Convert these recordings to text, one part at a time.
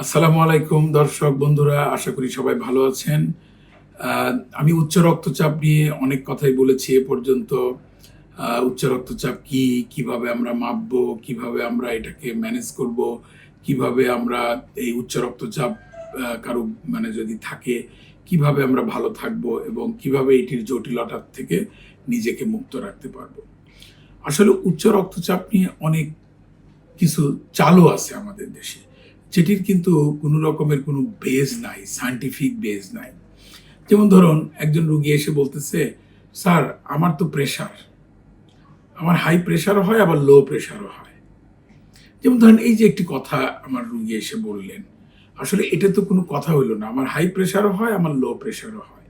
আসসালামু আলাইকুম, দর্শক বন্ধুরা, আশা করি সবাই ভালো আছেন। আমি উচ্চ রক্তচাপ নিয়ে অনেক কথাই বলেছি এ পর্যন্ত। উচ্চ রক্তচাপ কি, কীভাবে আমরা মাপবো, কীভাবে আমরা এটাকে ম্যানেজ করব, কীভাবে আমরা এই উচ্চ রক্তচাপ কারও মানে যদি থাকে, কীভাবে আমরা ভালো থাকব এবং কীভাবে এটির জটিলতার থেকে নিজেকে মুক্ত রাখতে পারব। আসলে উচ্চ রক্তচাপ নিয়ে অনেক কিছু চালু আছে আমাদের দেশে। যেটির কিন্তু কোনো রকমের কোনো বেজ নাই সায়েন্টিফিক বেজ নাই। যেমন ধরুন, একজন রুগী এসে বলতেছে, স্যার, আমার তো প্রেশার আমার হাই প্রেশারও হয়, আবার লো প্রেশারও হয়। যেমন ধরেন, এই যে একটি কথা আমার রুগী এসে বললেন, আসলে এটা তো কোনো কথা হইল না। আমার হাই প্রেশারও হয়, আমার লো প্রেশারও হয়।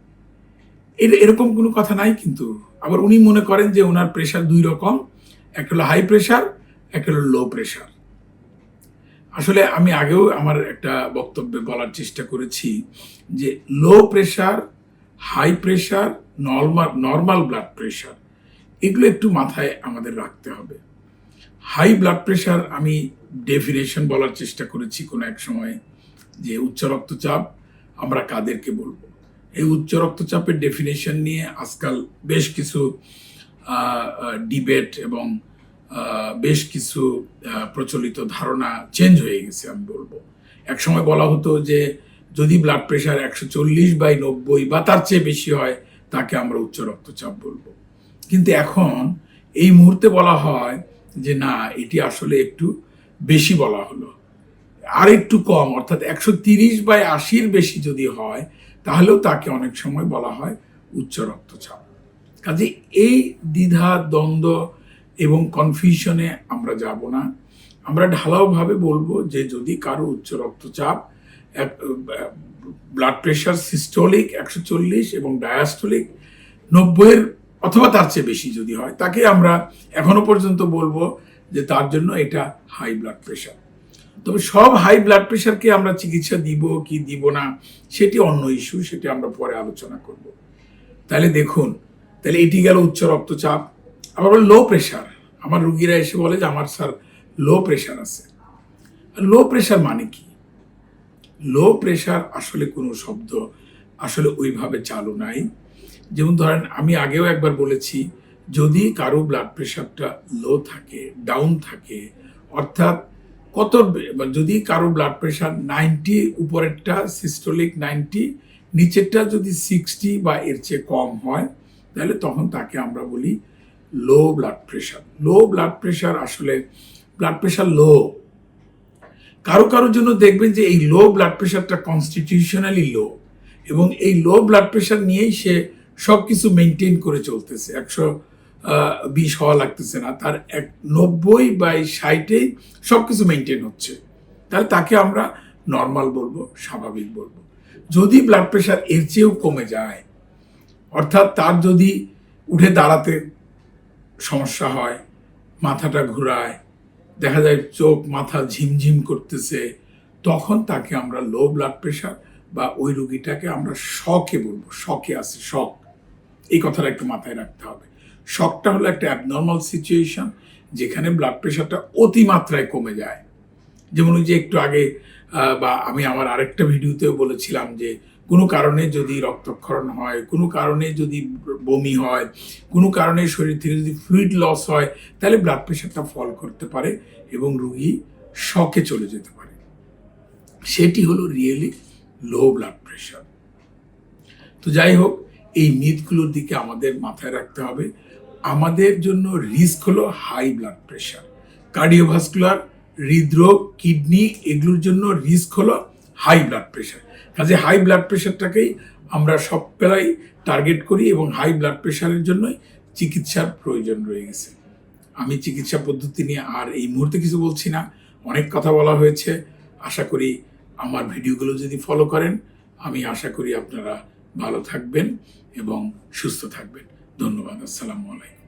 এর- এরকম কোনো কথা নাই কিন্তু, আবার উনি মনে করেন যে ওনার প্রেশার দুই রকম। একটা হলো হাই প্রেশার একটা হলো লো প্রেশার আসলে আমি আগেও আমার একটা বক্তব্যে বলার চেষ্টা করেছি যে low pressure high pressure normal normal blood pressure এগুলো একটু মাথায় আমাদের রাখতে হবে। হাই ব্লাড প্রেশার আমি ডেফিনেশন বলার চেষ্টা করেছি কোনো এক সময় যে উচ্চ রক্তচাপ আমরা কাদেরকে বলব। এই উচ্চ রক্তচাপের ডেফিনেশন নিয়ে আজকাল বেশ কিছু ডিবেট এবং বেশ কিছু প্রচলিত ধারণা চেঞ্জ হয়ে গেছে, আমি বলব। এক সময় বলা হতো যে, যদি ব্লাড প্রেশার একশো চল্লিশ বাই নব্বই বা তার চেয়ে বেশি হয়, তাকে আমরা উচ্চ রক্তচাপ বলব। কিন্তু এখন এই মুহূর্তে বলা হয় যে, না, এটি আসলে একটু বেশি বলা হলো। আর একটু কম, অর্থাৎ একশো তিরিশ বাই আশির বেশি যদি হয়, তাহলেও তাকে অনেক সময় বলা হয় উচ্চ রক্তচাপ। কাজে এই দ্বিধা, দ্বন্দ্ব এবং কনফিউশনে আমরা যাব না। আমরা ঢালাওভাবে বলব যে যদি কারও উচ্চ রক্তচাপ ব্লাড প্রেশার সিস্টোলিক একশো চল্লিশ এবং ডায়াস্টোলিক নব্বইয়ের অথবা তার চেয়ে বেশি যদি হয়, তাকে আমরা এখনও পর্যন্ত বলব যে তার জন্য এটা হাই ব্লাড প্রেশার তবে সব হাই ব্লাড প্রেশারকে আমরা চিকিৎসা দিব কি দিব না, সেটি অন্য ইস্যু সেটি আমরা পরে আলোচনা করব। তাহলে দেখুন, তাহলে এটি গেল উচ্চ রক্তচাপ, আবার লো প্রেশার আমার রুগীরা এসে বলে যে, আমার স্যার লো প্রেশার আছে। লো প্রেশার মানে কি? লো প্রেশার আসলে কোনো শব্দ আসলে ওইভাবে চালু নাই। যেমন ধরেন, আমি আগেও একবার বলেছি, যদি কারও ব্লাড প্রেশারটা লো থাকে ডাউন থাকে, অর্থাৎ কত যদি কারও ব্লাড প্রেশার নাইনটি উপরেরটা সিস্টোলিক নাইনটি নিচেরটা যদি সিক্সটি বা এর চেয়ে কম হয়, তাহলে তখন তাকে আমরা বলি low blood pressure low blood pressure আসলে ব্লাড প্রেশার লো কারও কারোর জন্য দেখবেন যে এই লো ব্লাড প্রেশারটা কনস্টিটিউশনালি লো এবং এই লো ব্লাড প্রেশার নিয়েই সে সব কিছু মেনটেন করে চলতেছে। একশো বিশ হওয়া লাগতেছে না। তার এক নব্বই বাই ষাটেই সব কিছু মেনটেন হচ্ছে। তাহলে তাকে আমরা নর্মাল বলব, স্বাভাবিক বলব। যদি ব্লাড প্রেশার এর চেয়েও কমে যায়, অর্থাৎ তার যদি উঠে দাঁড়াতে সমস্যা হয়, মাথাটা ঘোরায়, দেখা যায় চোখ, মাথা ঝিমঝিম করতেছে, তখন তাকে আমরা লো ব্লাড প্রেশার বা ওই রুগীটাকে আমরা শখে বলব শখে আছে শখ এই কথাটা একটু মাথায় রাখতে হবে। শখটা হলো একটা অ্যাবনর্মাল সিচুয়েশন যেখানে ব্লাড প্রেশারটা অতিমাত্রায় কমে যায়। যেমন ওই যে একটু আগে বা আমি আমার আরেকটা ভিডিওতেও বলেছিলাম যে কোনো কারণে যদি রক্তক্ষরণ হয়, কোনো কারণে যদি বমি হয়, কোনো কারণে শরীর থেকে যদি ফ্লুইড লস হয়, তাহলে ব্লাড প্রেশারটা ফল করতে পারে এবং রুগী শকে চলে যেতে পারে। সেটি হলো রিয়েলি লো ব্লাড প্রেশার তো যাই হোক, এই মিথগুলোর দিকে আমাদের মাথায় রাখতে হবে। আমাদের জন্য রিস্ক হলো হাই ব্লাড প্রেশার কার্ডিওভাস্কুলার হৃদরোগ কিডনি এগুলোর জন্য রিস্ক হলো হাই ব্লাড প্রেশার। কাজে হাই ব্লাড প্রেশারটাকেই আমরা সব বেলায় টার্গেট করি এবং হাই ব্লাড প্রেশারের জন্যই চিকিৎসার প্রয়োজন রয়ে গেছে। আমি চিকিৎসা পদ্ধতি নিয়ে আর এই মুহূর্তে কিছু বলছি না। অনেক কথা বলা হয়েছে। আশা করি আমার ভিডিওগুলো যদি ফলো করেন, আমি আশা করি আপনারা ভালো থাকবেন এবং সুস্থ থাকবেন। ধন্যবাদ। আসসালামু আলাইকুম।